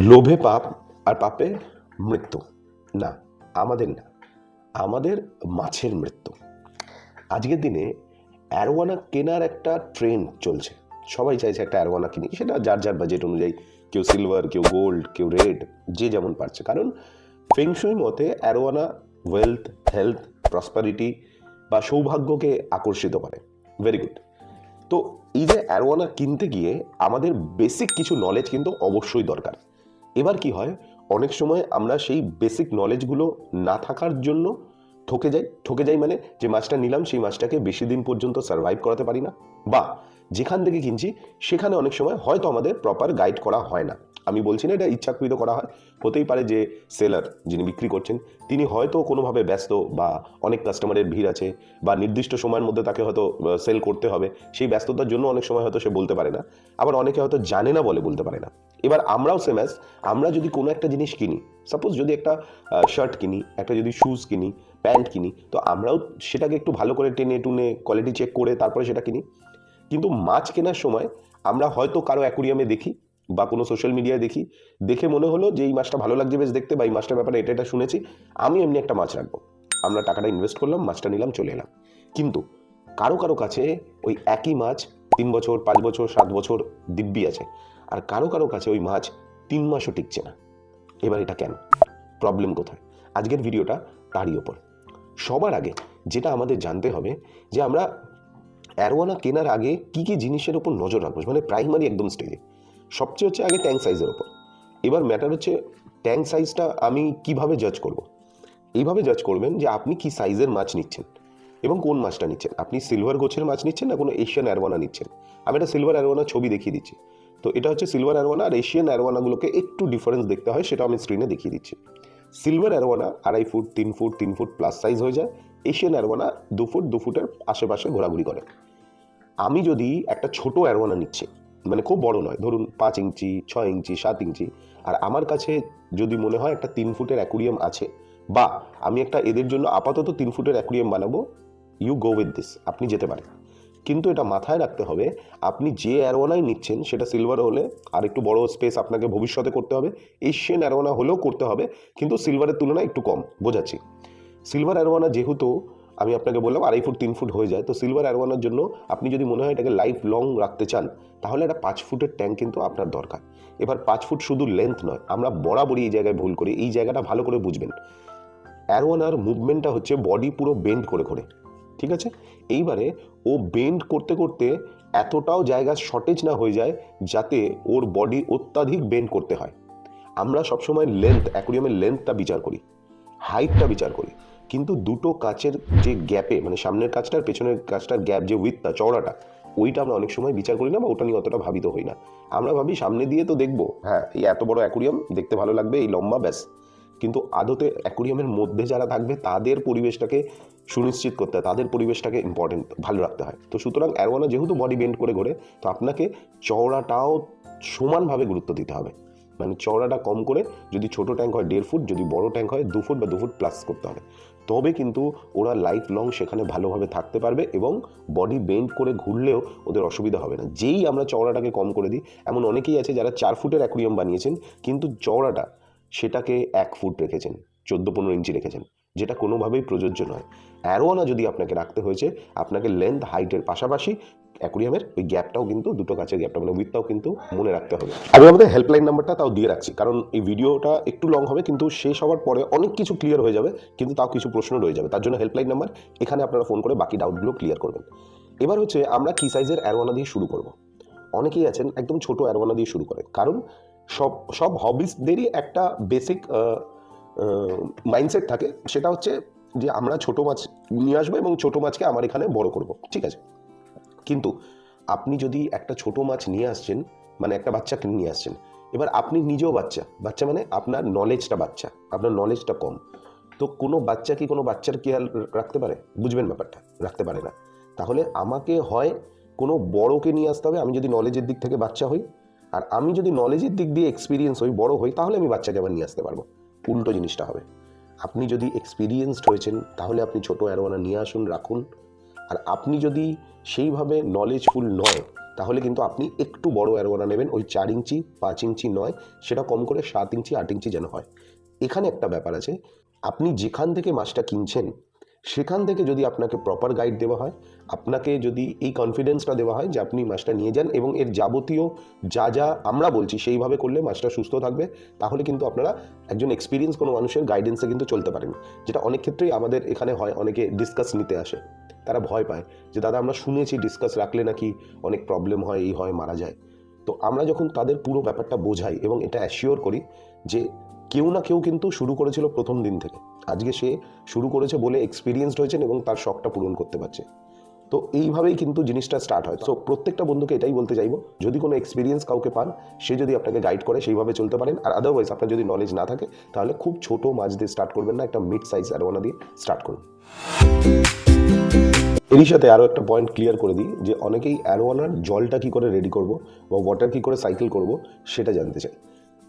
লোভে পাপ আর পাপে মৃত্যু। না, আমাদের না। আমাদের মাছের মৃত্যু। আজকের দিনে অ্যারোয়ানা কেনার একটা ট্রেন্ড চলছে। সবাই চাইছে একটা অ্যারোয়ানা কিনি। সেটা যার যার বাজেট অনুযায়ী, কেউ সিলভার কেউ গোল্ড কেউ রেড যে যেমন পারছে। কারণ ফেংশুই মতে অ্যারোয়ানা ওয়েলথ হেলথ প্রসপারিটি বা সৌভাগ্যকে আকর্ষিত করে। ভেরি গুড তো এই যে অ্যারোয়ানা কিনতে গিয়ে আমাদের বেসিক কিছু নলেজ কিন্তু অবশ্যই দরকার। এবার কি হয়? অনেক সময় আমরা সেই বেসিক নলেজগুলো না থাকার জন্য ঠকে যাই। ঠকে যাই মানে যে মাছটা নিলাম, সেই মাছটাকে বেশি দিন পর্যন্ত সার্ভাইভ করাতে পারি না। বা যেখান থেকে কিনছি, সেখানে অনেক সময় হয়তো আমাদের প্রপার গাইড করা হয় না। আমি বলছি না এটা ইচ্ছাকৃত করা হয়। হতেই পারে যে সেলার যিনি বিক্রি করছেন, তিনি হয়তো কোনোভাবে ব্যস্ত বা অনেক কাস্টমারের ভিড় আছে বা নির্দিষ্ট সময়ের মধ্যে তাকে হয়তো সেল করতে হবে। সেই ব্যস্ততার জন্য অনেক সময় হয়তো সে বলতে পারে না। আবার অনেকে হয়তো জানে না বলে বলতে পারে না। এবার আমরাও সেম অ্যাজ আমরা যদি কোনো একটা জিনিস কিনি সাপোজ যদি একটা শার্ট কিনি, একটা যদি শ্যুজ কিনি প্যান্ট কিনি, তো আমরাও সেটাকে একটু ভালো করে টেনে টুনে কোয়ালিটি চেক করে তারপরে সেটা কিনি। কিন্তু মাছ কেনার সময় আমরা হয়তো কারও অ্যাকুরিয়ামে দেখি বা কোনো সোশ্যাল মিডিয়ায় দেখি। দেখে মনে হলো যে, এই মাছটা ভালো লাগছে বেশ দেখতে বা এই মাছটার ব্যাপারে এটা এটা শুনেছি, আমি এমনি একটা মাছ রাখব। আমরা টাকাটা ইনভেস্ট করলাম, মাছটা নিলাম, চলে এলাম। কিন্তু কারও কারও কাছে ওই একই মাছ তিন বছর, পাঁচ বছর, সাত বছর দিব্যি আছে। আর কারও কারও কাছে ওই মাছ তিন মাসও টিকছে না। এবার এটা কেন? প্রবলেম কোথায়? আজকের ভিডিওটা তারই ওপর। সবার আগে যেটা আমাদের জানতে হবে যে, আমরা অ্যারোয়ানা কেনার আগে কি কি জিনিসের উপর নজর রাখব? মানে প্রাইমারি একদম স্টেজে সবচেয়ে হচ্ছে আগে ট্যাঙ্ক সাইজের ওপর এবার ম্যাটার হচ্ছে ট্যাঙ্ক সাইজটা আমি কীভাবে জাজ করব? এইভাবে জাজ করবেন যে আপনি কি সাইজের মাছ নিচ্ছেন এবং কোন মাছটা নিচ্ছেন। আপনি সিলভার গোছের মাছ নিচ্ছেন না কোনো এশিয়ান অ্যারোয়ানা নিচ্ছেন? আমি একটা সিলভার অ্যারোয়ানা ছবি দেখিয়ে দিচ্ছি। তো এটা হচ্ছে সিলভার অ্যারোয়ানা আর এশিয়ান অ্যারোয়ানাগুলোকে একটু ডিফারেন্স দেখতে হয়, সেটা আমি স্ক্রিনে দেখিয়ে দিচ্ছি। সিলভার অ্যারোয়ানা আড়াই ফুট, তিন ফুট তিন ফুট প্লাস সাইজ হয়ে যায়। এশিয়ান অ্যারোয়ানা দু ফুট, দু ফুটের আশেপাশে ঘোরাঘুরি করে। আমি যদি একটা ছোট অ্যারোয়ানা নিচ্ছি মানে খুব বড় নয়, ধরুন পাঁচ ইঞ্চি, ছয় ইঞ্চি, সাত ইঞ্চি, আর আমার কাছে যদি মনে হয় একটা তিন ফুটের অ্যাকুরিয়াম আছে, বা আমি একটা এদের জন্য আপাতত তিন ফুটের অ্যাকুরিয়াম বানাবো ইউ গো উইথ দিস আপনি যেতে পারেন। কিন্তু এটা মাথায় রাখতে হবে, আপনি যে অ্যারোনাই নিচ্ছেন, সেটা সিলভার হলে আর একটু বড় স্পেস আপনাকে ভবিষ্যতে করতে হবে এশিয়ান অ্যারোয়ানা হলেও করতে হবে, কিন্তু সিলভারের তুলনায় একটু কম, বোঝাচ্ছি। সিলভার অ্যারোয়ানা যেহেতু আমি আপনাকে বললাম আড়াই ফুট, তিন ফুট হয়ে যায়। তো সিলভার অ্যারোয়ানার জন্য আপনি যদি মনে হয় এটাকে লাইফ লং রাখতে চান, তাহলে একটা পাঁচ ফুটের ট্যাঙ্ক কিন্তু আপনার দরকার। এবার পাঁচ ফুট শুধু লেন্থ নয়, আমরা বরাবরই এই জায়গায় ভুল করি। এই জায়গাটা ভালো করে বুঝবেন। অ্যারোয়ানার মুভমেন্টটা হচ্ছে বডি পুরো বেন্ড করে করে। ঠিক আছে? এইবারে ও বেন্ড করতে করতে এতটাও জায়গা শর্টেজ না হয়ে যায় যাতে ওর বডি অত্যাধিক বেন্ড করতে হয়। আমরা সবসময় লেন্থ অ্যাকুরিয়ামের লেন্থটা বিচার করি। হাইটটা বিচার করি। কিন্তু দুটো কাচের যে গ্যাপে মানে সামনের কাজটার পেছনের কাজটার গ্যাপ যে উইথটা চওড়াটা, ওইটা আমরা অনেক সময় বিচার করি না বা ওটা নিয়ে অতটা ভাবিত হই না। আমরা ভাবি সামনে দিয়ে তো দেখব হ্যাঁ এই এত বড় অ্যাকুরিয়াম দেখতে ভালো লাগবে, এই লম্বা ব্যাস। কিন্তু আদতে অ্যাকুরিয়ামের মধ্যে যারা থাকবে, তাদের পরিবেশটাকে সুনিশ্চিত করতে হয় তাদের পরিবেশটাকে ইম্পর্টেন্ট ভালো রাখতে হয়। তো সুতরাং অ্যারোয়ানা যেহেতু বডি বেন্ড করে ঘোরে, তো আপনাকে চওড়াটাও সমানভাবে গুরুত্ব দিতে হবে। মানে চওড়াটা কম করে যদি ছোট ট্যাঙ্ক হয় দেড় ফুট, যদি বড় ট্যাঙ্ক হয় দু ফুট বা দু ফুট প্লাস করতে হবে। তবে কিন্তু ওরা লাইফ লং সেখানে ভালোভাবে থাকতে পারবে এবং বডি বেন্ড করে ঘুরলেও ওদের অসুবিধা হবে না। যেই আমরা চওড়াটাকে কম করে দিই, এমন অনেকেই আছে যারা চার ফুটের অ্যাকুরিয়াম বানিয়েছেন, কিন্তু চওড়াটা সেটাকে এক ফুট রেখেছেন, চোদ্দ পনেরো ইঞ্চি রেখেছেন, যেটা কোনোভাবেই প্রযোজ্য নয়। অ্যারোয়ানা যদি আপনাকে রাখতে হয়েছে, আপনাকে লেন্থ হাইটের পাশাপাশি অ্যাকুরিয়ামের ওই গ্যাপটাও কিন্তু দুটো কাছের গ্যাপটা মানে উইথটাও কিন্তু মনে রাখতে হবে। আমি আমাদের হেল্পলাইন নাম্বারটা তাও দিয়ে রাখছি কারণ এই ভিডিওটা একটু লং হবে কিন্তু শেষ হওয়ার পরে অনেক কিছু ক্লিয়ার হয়ে যাবে কিন্তু তাও কিছু প্রশ্ন রয়ে যাবে। তার জন্য হেল্পলাইন নাম্বার এখানে আপনারা ফোন করে বাকি ডাউটগুলো ক্লিয়ার করবেন। এবার হচ্ছে আমরা কি সাইজের অ্যারোয়ানা দিয়ে শুরু করব। অনেকেই আছেন একদম ছোট অ্যারোয়ানা দিয়ে শুরু করে কারণ সব সব হবিসদেরই একটা বেসিক মাইন্ডসেট থাকে। সেটা হচ্ছে যে আমরা ছোট মাছ নিয়ে আসব এবং ছোট মাছকে আমার এখানে বড় করব ঠিক আছে? কিন্তু আপনি যদি একটা ছোট মাছ নিয়ে আসছেন মানে একটা বাচ্চাকে নিয়ে আসছেন, এবার আপনি নিজেও বাচ্চা বাচ্চা মানে আপনার নলেজটা বাচ্চা, আপনার নলেজটা কম। তো কোনো বাচ্চা কি কোনো বাচ্চার খেয়াল রাখতে পারে? বুঝবেন ব্যাপারটা, রাখতে পারে না। তাহলে আমাকে হয় কোনো বড়কে নিয়ে আসতে হবে, আমি যদি নলেজের দিক থেকে বাচ্চা হই, আর আমি যদি নলেজের দিক দিয়ে এক্সপিরিয়েন্স হই, বড় হই, তাহলে আমি বাচ্চাকে আবার নিয়ে আসতে পারব। উল্টো জিনিসটা হবে। আপনি যদি এক্সপিরিয়েন্সড হয়েছেন, তাহলে আপনি ছোট অ্যারোয়ানা নিয়ে আসুন, রাখুন। আর আপনি যদি সেইভাবে নলেজফুল নয়, তাহলে কিন্তু আপনি একটু বড় অ্যারোয়ানা নেবেন, ওই চার ইঞ্চি, পাঁচ ইঞ্চি নয়, সেটা কম করে সাত ইঞ্চি, আট ইঞ্চি যেন হয়। এখানে একটা ব্যাপার আছে, আপনি যেখান থেকে মাছটা কিনছেন সেখান থেকে যদি আপনাকে প্রপার গাইড দেওয়া হয়, আপনাকে যদি এই কনফিডেন্সটা দেওয়া হয় যে আপনি মাছটা নিয়ে যান এবং এর যাবতীয় যা যা আমরা বলছি সেইভাবে করলে মাছটা সুস্থ থাকবে, তাহলে কিন্তু আপনারা একজন এক্সপিরিয়েন্স কোনো মানুষের গাইডেন্সে কিন্তু চলতে পারেন। যেটা অনেক ক্ষেত্রেই আমাদের এখানে হয়, অনেকে ডিসকাস নিতে আসে। তারা ভয় পায় যে, দাদা, আমরা শুনেছি ডিসকাস রাখলে নাকি অনেক প্রবলেম হয়, এই হয়, মারা যায়। তো আমরা যখন তাদের পুরো ব্যাপারটা বোঝাই এবং এটা অ্যাসিওর করি যে কেউ না কেউ কিন্তু শুরু করেছিল প্রথম দিন থেকে। আজকে সে শুরু করেছে বলে এক্সপিরিয়েন্সড হয়েছেন এবং তার শখটা পূরণ করতে পারছে। তো এইভাবেই কিন্তু জিনিসটা স্টার্ট হয়। সো প্রত্যেকটা বন্ধুকে এটাই বলতে চাইব, যদি কোনো এক্সপিরিয়েন্স কাউকে পান, সে যদি আপনাকে গাইড করে, সেইভাবে চলতে পারেন। আর আদারওয়াইজ আপনার যদি নলেজ না থাকে, তাহলে খুব ছোট মাছ দিয়ে স্টার্ট করবেন না, একটা মিড সাইজ অ্যারোয়ানা দিয়ে স্টার্ট করুন। এরই সাথে আরও একটা পয়েন্ট ক্লিয়ার করে দিই, যে অনেকেই অ্যারোয়ানার জলটা কী করে রেডি করব বা ওয়াটার কী করে সাইকেল করব, সেটা জানতে চাই।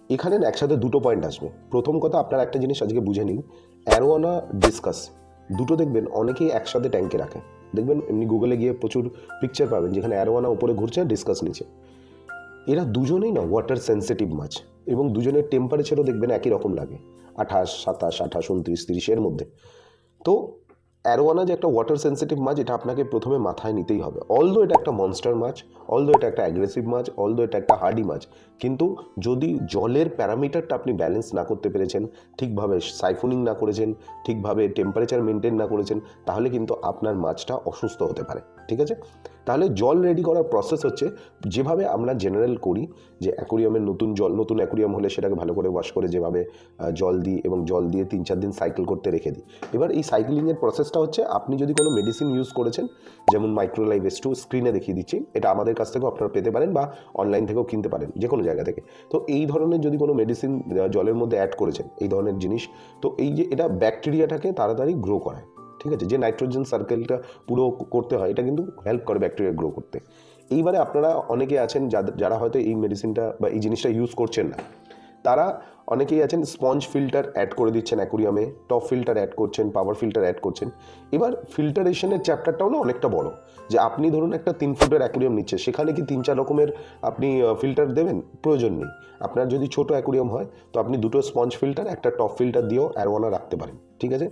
এখানে একসাথে দুটো পয়েন্ট আসবে। প্রথম কথা, আপনার একটা জিনিস আজকে বুঝে নিন। অ্যারোয়ানা ডিসকাস দুটো দেখবেন, অনেকেই একসাথে ট্যাঙ্কে রাখে। দেখবেন, এমনি গুগলে গিয়ে প্রচুর পিকচার পাবেন, যেখানে অ্যারোয়ানা উপরে ঘুরছে ডিসকাস নিচে। এরা দুজনেই না ওয়াটার সেন্সিটিভ মাছ, এবং দুজনের টেম্পারেচারও দেখবেন একই রকম লাগে। আঠাশ, সাতাশ, আঠাশ, উনত্রিশ তিরিশের মধ্যে। তো অ্যারোয়ানা যে একটা ওয়াটার সেন্সিটিভ মাছ, এটা আপনাকে প্রথমে মাথায় নিতেই হবে। অল দো এটা একটা মনস্টার মাছ অল দো এটা একটা অ্যাগ্রেসিভ মাছ অল দো এটা একটা হার্ডি মাছ, কিন্তু যদি জলের প্যারামিটারটা আপনি ব্যালেন্স না করতে পেরেছেন, ঠিকভাবে সাইফুনিং না করেছেন, ঠিকভাবে টেম্পারেচার মেনটেন না করেছেন, তাহলে কিন্তু আপনার মাছটা অসুস্থ হতে পারে। ঠিক আছে? তাহলে জল রেডি করার প্রসেস হচ্ছে যেভাবে আমরা জেনারেল করি যে অ্যাকোরিয়ামের নতুন জল, নতুন অ্যাকোরিয়াম হলে সেটাকে ভালো করে ওয়াশ করে যেভাবে জল দিই এবং জল দিয়ে তিন চার দিন সাইকেল করতে রেখে দিই। এবার এই সাইক্লিংয়ের প্রসেসটা হচ্ছে আপনি যদি কোনো মেডিসিন ইউজ করেছেন, যেমন মাইক্রোলাইভ টু স্ক্রিনে দেখিয়ে দিচ্ছি, এটা আমাদের কাছ থেকেও আপনারা পেতে পারেন বা অনলাইন থেকেও কিনতে পারেন যে কোনো জায়গা থেকে। তো এই ধরনের যদি কোনো মেডিসিন জলের মধ্যে অ্যাড করেছেন, এই ধরনের জিনিস, তো এই যে এটা ব্যাকটেরিয়াটাকে তাড়াতাড়ি গ্রো করায়। ঠিক আছে? যে নাইট্রোজেন সার্কেলটা পুরো করতে হয়, এটা কিন্তু হেল্প করে ব্যাকটেরিয়া গ্রো করতে। এইবারে আপনারা অনেকে আছেন যারা হয়তো এই মেডিসিনটা বা এই জিনিসটা ইউজ করছেন না। তারা অনেকেই আছেন স্পঞ্জ ফিল্টার অ্যাড করে দিচ্ছেন অ্যাকুরিয়ামে টপ ফিল্টার অ্যাড করছেন পাওয়ার ফিল্টার অ্যাড করছেন। এবার ফিল্টারেশনের চ্যাপ্টারটাও না অনেকটা বড়। যে আপনি ধরুন একটা তিন ফুটের অ্যাকুরিয়াম নিচ্ছে, সেখানে কি তিন চার রকমের আপনি ফিল্টার দেবেন? প্রয়োজন নেই। আপনার যদি ছোট অ্যাকুরিয়াম হয়, তো আপনি দুটো স্পঞ্জ ফিল্টার একটা টপ ফিল্টার দিয়েও অ্যারোয়ানা রাখতে পারেন। ঠিক আছে?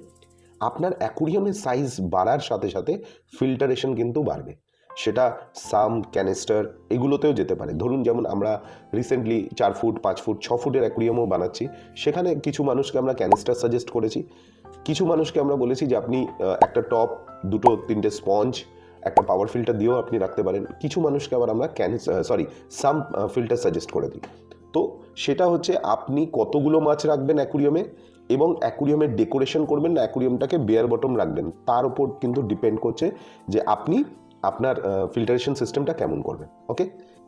আপনার অ্যাকুরিয়ামের সাইজ বাড়ার সাথে সাথে ফিল্টারেশন কিন্তু বাড়বে। সেটা সাম, ক্যানিস্টার এগুলোতেও যেতে পারে। ধরুন যেমন আমরা রিসেন্টলি চার ফুট, পাঁচ ফুট, ছ ফুটের অ্যাকুরিয়ামও বানাচ্ছি। সেখানে কিছু মানুষকে আমরা ক্যানিস্টার সাজেস্ট করেছি। কিছু মানুষকে আমরা বলেছি যে আপনি একটা টপ, দুটো, তিনটে স্পঞ্জ, একটা পাওয়ার ফিল্টার দিয়েও আপনি রাখতে পারেন। কিছু মানুষকে আবার আমরা ক্যানিস সরি, সাম ফিল্টার সাজেস্ট করে দিই। তো সেটা হচ্ছে আপনি কতগুলো মাছ রাখবেন অ্যাকুরিয়ামে? এবং অ্যাকুরিয়ামের ডেকোরেশন করবেন না, অ্যাকুরিয়ামটাকে বেয়ার বটম রাখবেন। তার উপর কিন্তু ডিপেন্ড করছে যে আপনি আপনার ফিল্টারেশন সিস্টেমটা কেমন করবেন ওকে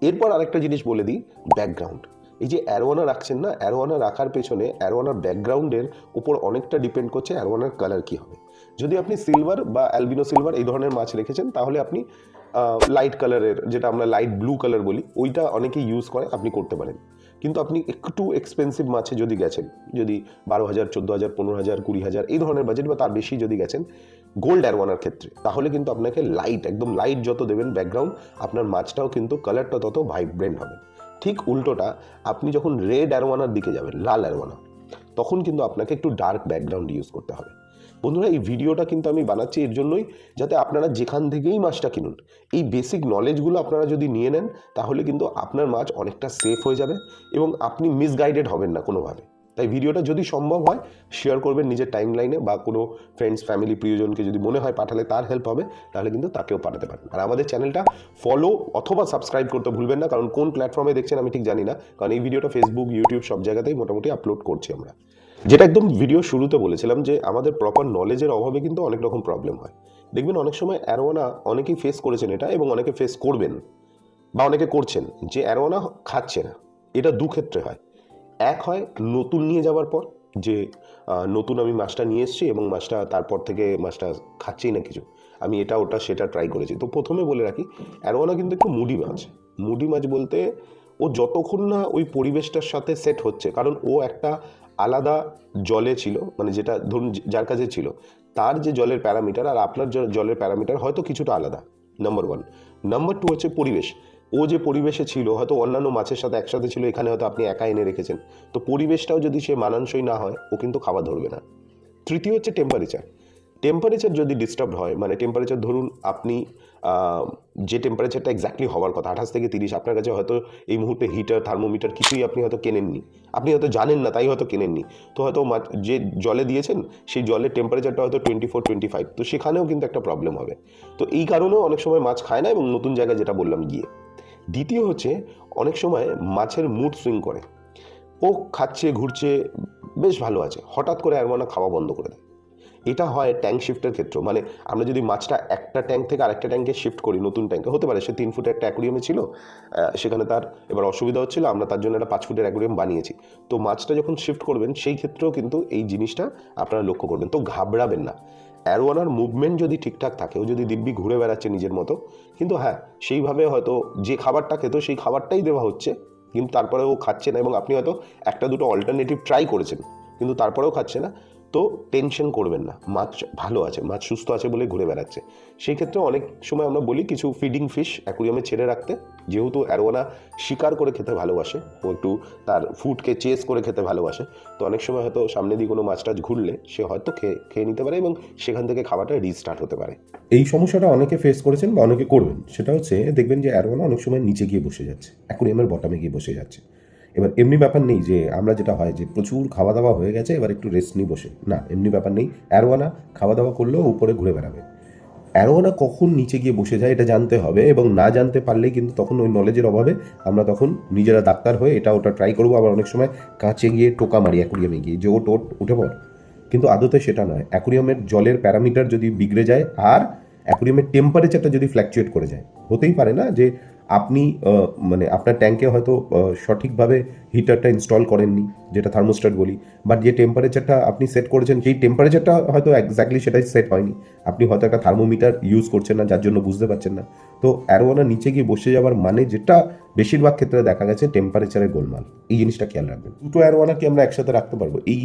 এরপর আরেকটা জিনিস বলে দিই ব্যাকগ্রাউন্ড এই যে অ্যারোয়ানা রাখছেন না অ্যারোয়ানা রাখার পেছনে অ্যারোয়ানার ব্যাকগ্রাউন্ডের উপর অনেকটা ডিপেন্ড করছে অ্যারোয়ানার কালার কী হবে। যদি আপনি সিলভার বা অ্যালবিনো সিলভার এই ধরনের মাছ রেখেছেন, তাহলে আপনি লাইট কালারের যেটা আমরা লাইট ব্লু কালার বলি, ওইটা অনেকেই ইউজ করে, আপনি করতে পারেন। কিন্তু আপনি একটু এক্সপেন্সিভ মাছে যদি গেছেন, যদি বারো হাজার, চোদ্দ হাজার, পনেরো হাজার, কুড়ি হাজার, এই ধরনের বাজেট বা তার বেশি যদি গেছেন গোল্ড অ্যারোয়ানার ক্ষেত্রে, তাহলে কিন্তু আপনাকে লাইট একদম লাইট যত দেবেন ব্যাকগ্রাউন্ড আপনার মাছটাও কিন্তু কালারটা তত ভাইব্রেন্ট হবে। ঠিক উল্টোটা, আপনি যখন রেড অ্যারোয়ানার দিকে যাবেন, লাল অ্যারোয়ানা তখন কিন্তু আপনাকে একটু ডার্ক ব্যাকগ্রাউন্ড ইউজ করতে হবে। বন্ধুরা, এই ভিডিওটা কিন্তু আমি বানাচ্ছি এর জন্যই যাতে আপনারা যেখান থেকেই মাছটা কিনুন, এই বেসিক নলেজগুলো আপনারা যদি নিয়ে নেন, তাহলে কিন্তু আপনার মাছ অনেকটা সেফ হয়ে যাবে এবং আপনি মিসগাইডেড হবেন না কোনোভাবে। তাই ভিডিওটা যদি সম্ভব হয় শেয়ার করবেন নিজের টাইম লাইনে বা কোনো ফ্রেন্ডস ফ্যামিলি প্রিয়জনকে যদি মনে হয় পাঠালে তার হেল্প হবে, তাহলে কিন্তু তাকেও পাঠাতে পারেন। আর আমাদের চ্যানেলটা ফলো অথবা সাবস্ক্রাইব করতে ভুলবেন না, কারণ কোন প্ল্যাটফর্মে দেখছেন আমি ঠিক জানি না, কারণ এই ভিডিওটা ফেসবুক ইউটিউব সব জায়গাতেই মোটামুটি আপলোড করছি আমরা। যেটা একদম ভিডিও শুরুতে বলেছিলাম যে আমাদের প্রপার নলেজের অভাবে কিন্তু অনেক রকম প্রবলেম হয়। দেখবেন অনেক সময় অ্যারোয়ানা অনেকেই ফেস করেছেন এটা এবং অনেকে ফেস করবেন বা অনেকে করছেন যে অ্যারোয়ানা খাচ্ছে না। এটা দু ক্ষেত্রে হয়। এক হয় নতুন নিয়ে যাওয়ার পর যে নতুন আমি মাছটা নিয়ে এসেছি এবং মাছটা তারপর থেকে মাছটা খাচ্ছেই না কিছু। আমি এটা, ওটা, সেটা ট্রাই করেছি। তো প্রথমে বলে রাখি, অ্যারোয়ানা কিন্তু একটু মুডি মাছ। মুডি মাছ বলতে ও যতক্ষণ না ওই পরিবেশটার সাথে সেট হচ্ছে, কারণ ও একটা আলাদা জলে ছিল মানে যেটা ধরুন যার কাছে ছিল, তার যে জলের প্যারামিটার আর আপনার জলের প্যারামিটার হয়তো কিছুটা আলাদা নম্বর ওয়ান নাম্বার টু হচ্ছে পরিবেশ। ও যে পরিবেশে ছিল, হয়তো অন্যান্য মাছের সাথে একসাথে ছিল, এখানে হয়তো আপনি একা এনে রেখেছেন। তো পরিবেশটাও যদি সে মানানসই না হয়, ও কিন্তু খাবার ধরবে না। তৃতীয় হচ্ছে টেম্পারেচার টেম্পারেচার যদি ডিস্টার্ব হয় মানে টেম্পারেচার ধরুন আপনি যে টেম্পারেচারটা এক্স্যাক্টলি হওয়ার কথা, আঠাশ থেকে তিরিশ, আপনার কাছে হয়তো এই মুহূর্তে হিটার থার্মোমিটার কিছুই আপনি হয়তো কেনেননি। আপনি হয়তো জানেন না, তাই হয়তো কেনেননি। তো হয়তো যে জলে দিয়েছেন, সেই জলের টেম্পারেচারটা হয়তো টোয়েন্টি ফোর টোয়েন্টি ফাইভ তো সেখানেও কিন্তু একটা প্রবলেম হবে। তো এই কারণেও অনেক সময় মাছ খায় না এবং নতুন জায়গায় যেটা বললাম গিয়ে। দ্বিতীয় হচ্ছে, অনেক সময় মাছের মুড সুইং করে। ও খাচ্ছে, ঘুরছে, বেশ ভালো আছে। হঠাৎ করে অ্যারোয়ানা খাওয়া বন্ধ করে দেয়। এটা হয় ট্যাঙ্ক শিফটের ক্ষেত্রে মানে আমরা যদি মাছটা একটা ট্যাঙ্ক থেকে আরেকটা ট্যাঙ্কে শিফট করি, নতুন ট্যাঙ্কে হতে পারে, সে তিন ফুটের একটা অ্যাকুরিয়ামে ছিল সেখানে তার এবার অসুবিধা হচ্ছিল আমরা তার জন্য একটা পাঁচ ফুটের অ্যাকুরিয়াম বানিয়েছি। তো মাছটা যখন শিফট করবেন, সেই ক্ষেত্রেও কিন্তু এই জিনিসটা আপনারা লক্ষ্য করবেন। তো ঘাবড়াবেন না। অ্যারোয়ানার মুভমেন্ট যদি ঠিকঠাক থাকে, ও যদি দিব্যি ঘুরে বেড়াচ্ছে নিজের মতো, কিন্তু হ্যাঁ সেইভাবে হয়তো যে খাবারটা খেত, সেই খাবারটাই দেওয়া হচ্ছে, কিন্তু তারপরে ও খাচ্ছে না, এবং আপনি হয়তো একটা দুটো অল্টারনেটিভ ট্রাই করেছেন, কিন্তু তারপরেও খাচ্ছে না। তো টেনশন করবেন না। মাছ ভালো আছে, মাছ সুস্থ আছে বলে ঘুরে বেড়াচ্ছে। সেই ক্ষেত্রে অনেক সময় আমরা বলি কিছু ফিডিং ফিশ অ্যাকুরিয়ামে ছেড়ে রাখতে। যেহেতু অ্যারোয়ানা শিকার করে খেতে ভালোবাসে, ও একটু তার ফুডকে চেস করে খেতে ভালোবাসে, তো অনেক সময় হয়তো সামনে দিয়ে কোনো মাছ টাছ ঘুরলে সে হয়তো খেয়ে খেয়ে নিতে পারে এবং সেখান থেকে খাবারটা রিস্টার্ট হতে পারে। এই সমস্যাটা অনেকে ফেস করেছেন বা অনেকে করবেন। সেটা হচ্ছে দেখবেন যে অ্যারোয়ানা অনেক সময় নিচে গিয়ে বসে যাচ্ছে অ্যাকুরিয়ামের বটমে গিয়ে বসে যাচ্ছে। এবার এমনি ব্যাপার নেই যে আমরা যেটা হয় যে প্রচুর খাওয়া দাওয়া হয়ে গেছে, এবার একটু রেস্ট নিই বসে। না, এমনি ব্যাপার নেই। অ্যারোয়ানা খাওয়া দাওয়া করলেও উপরে ঘুরে বেড়াবে। অ্যারোয়ানা কখন নিচে গিয়ে বসে যায় এটা জানতে হবে এবং না জানতে পারলেই কিন্তু তখন ওই নলেজের অভাবে আমরা তখন নিজেরা ডাক্তার হয়ে এটা ওটা ট্রাই করব। আবার অনেক সময় কাঁচে গিয়ে টোকা মারি অ্যাকুরিয়ামে গিয়ে যে ও টোট উঠে পড়। কিন্তু আদতে সেটা নয়। অ্যাকুরিয়ামের জলের প্যারামিটার যদি বিগড়ে যায় আর অ্যাকুরিয়ামের টেম্পারেচারটা যদি ফ্ল্যাকচুয়েট করে যায়, হতেই পারে না যে আপনি মানে আপনার ট্যাঙ্কে হয়তো সঠিকভাবে হিটারটা ইনস্টল করেননি, যেটা থার্মোস্ট্যাট বলি বাট যে টেম্পারেচারটা আপনি সেট করেছেন, সেই টেম্পারেচারটা হয়তো এক্স্যাক্টলি সেটাই সেট হয়নি। আপনি হয়তো একটা থার্মোমিটার ইউজ করছেন না, যার জন্য বুঝতে পারছেন না। তো অ্যারোয়ানা নিচে গিয়ে বসে যাওয়ার মানে যেটা বেশিরভাগ ক্ষেত্রে দেখা গেছে টেম্পারেচারের গোলমাল। এই জিনিসটা খেয়াল রাখবেন। দুটো অ্যারোয়ানা কি আমরা একসাথে রাখতে পারব? এই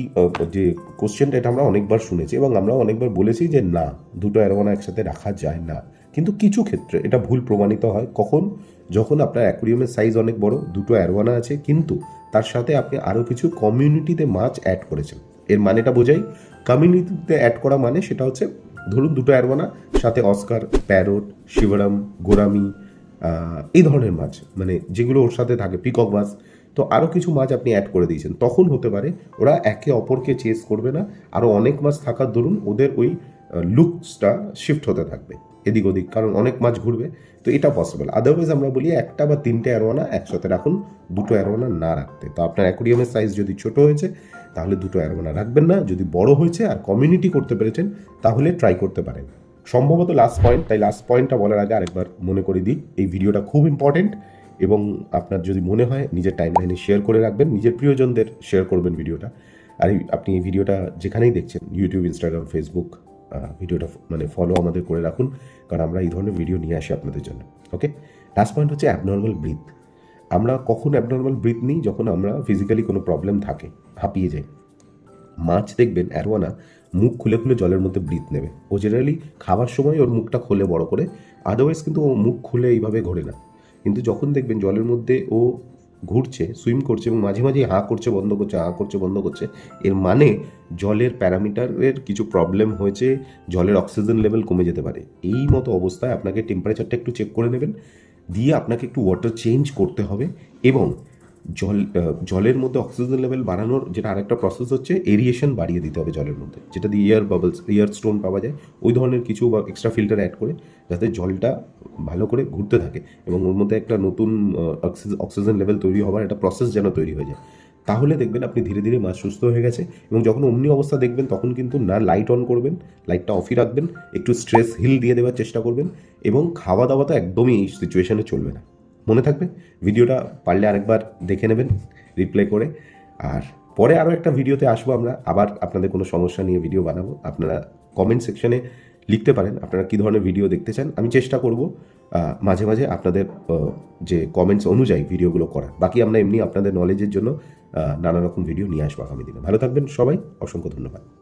যে কোশ্চেনটা এটা আমরা অনেকবার শুনেছি এবং আমরা অনেকবার বলেছি যে না, দুটো অ্যারোয়ানা একসাথে রাখা যায় না। কিন্তু কিছু ক্ষেত্রে এটা ভুল প্রমাণিত হয়। কখন? যখন আপনার অ্যাকুরিয়ামের সাইজ অনেক বড়, দুটো অ্যারোয়ানা আছে, কিন্তু তার সাথে আপনি আরও কিছু কমিউনিটিতে মাছ অ্যাড করেছেন। এর মানেটা বোঝাই কমিউনিটিতে অ্যাড করা মানে সেটা হচ্ছে, ধরুন দুটো অ্যারোয়ানা সাথে অস্কার প্যারোট শিবরাম, গোরামি এই ধরনের মাছ মানে যেগুলো ওর সাথে থাকে পিকক মাছ। তো আরও কিছু মাছ আপনি অ্যাড করে দিয়েছেন। তখন হতে পারে, ওরা একে অপরকে চেস করবে না। আরও অনেক মাছ থাকার দরুন ওদের ওই লুকসটা শিফট হতে থাকবে। এদিক ওদিক, কারণ অনেক মাছ ঘুরবে। তো এটা পসিবল আদারওয়াইজ আমরা বলি একটা বা তিনটে অ্যারোয়ানা একসাথে রাখুন, দুটো অ্যারোয়ানা না রাখতে। তো আপনার অ্যাকুরিয়ামের সাইজ যদি ছোট হয়েছে, তাহলে দুটো অ্যারোয়ানা রাখবেন না। যদি বড় হয়েছে আর কমিউনিটি করতে পেরেছেন, তাহলে ট্রাই করতে পারেন। সম্ভবত লাস্ট পয়েন্ট তাই লাস্ট পয়েন্টটা বলার আগে আরেকবার মনে করে দিই, এই ভিডিওটা খুব ইম্পর্টেন্ট এবং আপনার যদি মনে হয়, নিজের টাইম লাইনে শেয়ার করে রাখবেন, নিজের প্রিয়জনদের শেয়ার করবেন ভিডিওটা আর আপনি এই ভিডিওটা যেখানেই দেখছেন ইউটিউব ইনস্টাগ্রাম ফেসবুক ভিডিওটা মানে ফলো আমাদের করে রাখুন, কারণ আমরা এই ধরনের ভিডিও নিয়ে আসি আপনাদের জন্য ওকে লাস্ট পয়েন্ট হচ্ছে অ্যাবনর্মাল ব্রিথ আমরা কখন অ্যাবনর্মাল ব্রিথ নিই? যখন আমরা ফিজিক্যালি কোনো প্রবলেম থাকে, হাঁপিয়ে যাই। মাছ দেখবেন, অ্যারোয়ানা মুখ খুলে খুলে জলের মধ্যে ব্রিথ নেবে। ও জেনারেলি খাবার সময় ওর মুখটা খোলে বড় করে আদারওয়াইজ কিন্তু ও মুখ খুলে এইভাবে ঘোরে না। কিন্তু যখন দেখবেন জলের মধ্যে ও ঘুরছে সুইম করছে এবং মাঝে মাঝে হাঁ করছে, বন্ধ করছে, হাঁ করছে, বন্ধ করছে। এর মানে জলের প্যারামিটারের কিছু প্রবলেম হয়েছে, জলের অক্সিজেন লেভেল কমে যেতে পারে। এই মতো অবস্থায় আপনাকে টেম্পারেচারটা একটু চেক করে নেবেন। দিয়ে আপনাকে একটু ওয়াটার চেঞ্জ করতে হবে এবং জল জলের মধ্যে অক্সিজেন লেভেল বাড়ানোর যেটা আরেকটা প্রসেস হচ্ছে এরিয়েশন বাড়িয়ে দিতে হবে জলের মধ্যে। যেটা দিয়ে ইয়ার বাবলস ইয়ার স্টোন পাওয়া যায়, ওই ধরনের কিছু বা এক্সট্রা ফিল্টার অ্যাড করে যাতে জলটা ভালো করে ঘুরতে থাকে এবং ওর মধ্যে একটা নতুন অক্সিজেন লেভেল তৈরি হওয়ার একটা প্রসেস যেন তৈরি হয়ে যায়। তাহলে দেখবেন আপনি ধীরে ধীরে মাছ সুস্থ হয়ে গেছে এবং যখন অমনি অবস্থা দেখবেন, তখন কিন্তু না লাইট অন করবেন লাইটটা অফই রাখবেন, একটু স্ট্রেস হিল দিয়ে দেওয়ার চেষ্টা করবেন এবং খাওয়া দাওয়া তো একদমই এই সিচুয়েশনে চলবে না। মনে থাকবে। ভিডিওটা পারলে আরেকবার দেখে নেবেন রিপ্লাই করে। আর পরে আরও একটা ভিডিওতে আসব আমরা। আবার আপনাদের কোনো সমস্যা নিয়ে ভিডিও বানাবো। আপনারা কমেন্ট সেকশনে লিখতে পারেন আপনারা কী ধরনের ভিডিও দেখতে চান। আমি চেষ্টা করব মাঝে মাঝে আপনাদের যে কমেন্টস অনুযায়ী ভিডিওগুলো করা। বাকি আমরা এমনি আপনাদের নলেজের জন্য নানা রকম ভিডিও নিয়ে আসব আগামী দিনে। ভালো থাকবেন সবাই। অসংখ্য ধন্যবাদ।